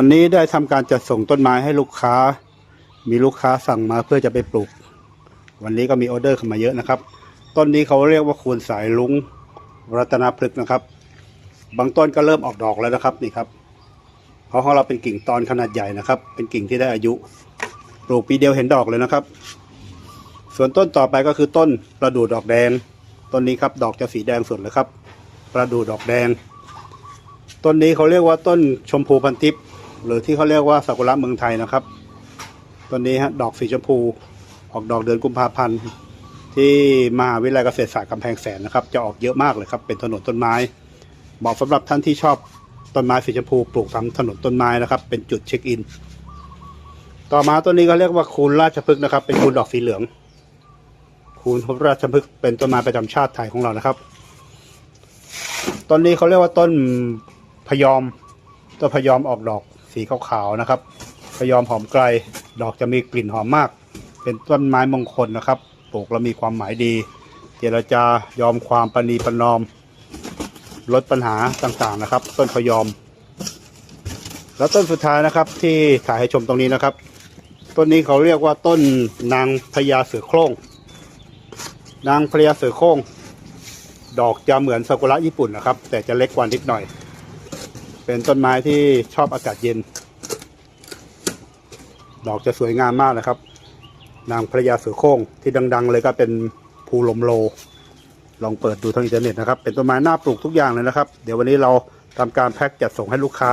วันนี้ได้ทำการจัดส่งต้นไม้ให้ลูกค้า มีลูกค้าสั่งมาเพื่อจะไปปลูก วันนี้ก็มีออเดอร์เข้ามาเยอะนะครับ ต้นนี้เขาเรียกว่าคูณสายลุงรัตนพฤกษ์นะครับ บางต้นก็เริ่มออกดอกแล้วนะครับนี่ครับเพราะของเราเป็นกิ่งตอนขนาดใหญ่นะครับ เป็นกิ่งที่ได้อายุ ปลูกปีเดียวเห็นดอกเลยนะครับ ส่วนต้นต่อไปก็คือต้นประดู่ดอกแดง ต้นนี้ครับดอกจะสีแดงสุดเลยครับ ประดู่ดอกแดง ต้นนี้เขาเรียกว่าต้นชมพูพันทิพย์ หรือที่เขาเรียกว่าซากุระเมืองไทยนะครับต้นนี้ฮะดอกสีชมพู ออกดอกเดือนกุมภาพันธ์ที่มหาวิทยาลัยเกษตรศาสตร์กำแพงแสนนะครับ จะออกเยอะมากเลยครับ เป็นถนนต้นไม้เหมาะสำหรับท่านที่ชอบต้นไม้สีชมพูปลูกทำถนนต้นไม้นะครับ เป็นจุดเช็คอิน ต่อมาต้นนี้ก็เรียกว่าคูณราชพฤกษ์นะครับ เป็นคูณดอกสีเหลือง คูณราชพฤกษ์เป็นต้นไม้ประจำชาติไทยของเรานะครับต้นนี้เขาเรียกว่าต้นพยอมต้นพยอมออกดอก สีขาวๆนะครับพยอมหอมไกล ดอกจะมีกลิ่นหอมมาก เป็นต้นไม้มงคลนะครับ ปลูกแล้วมีความหมายดี เจรจายอมความปณีประนอม ลดปัญหาต่างๆนะครับ ต้นพยอม แล้วต้นสุดท้ายนะครับที่ถ่ายให้ชมตรงนี้นะครับ ต้นนี้เขาเรียกว่าต้นนางพญาเสือโคร่ง นางพญาเสือโคร่ง ดอกจะเหมือนซากุระญี่ปุ่นนะครับ แต่จะเล็กกว่านิดหน่อย เป็นต้นไม้ที่ชอบอากาศเย็น ดอกจะสวยงามมากนะครับ นางพระยาเสือโครงที่ดัง ๆ เลยก็เป็นภูลมโล ลองเปิดดูทางอินเทอร์เน็ตนะครับ เป็นต้นไม้น่าปลูกทุกอย่างเลยนะครับ เดี๋ยววันนี้เราทำการแพ็คจัดส่งให้ลูกค้า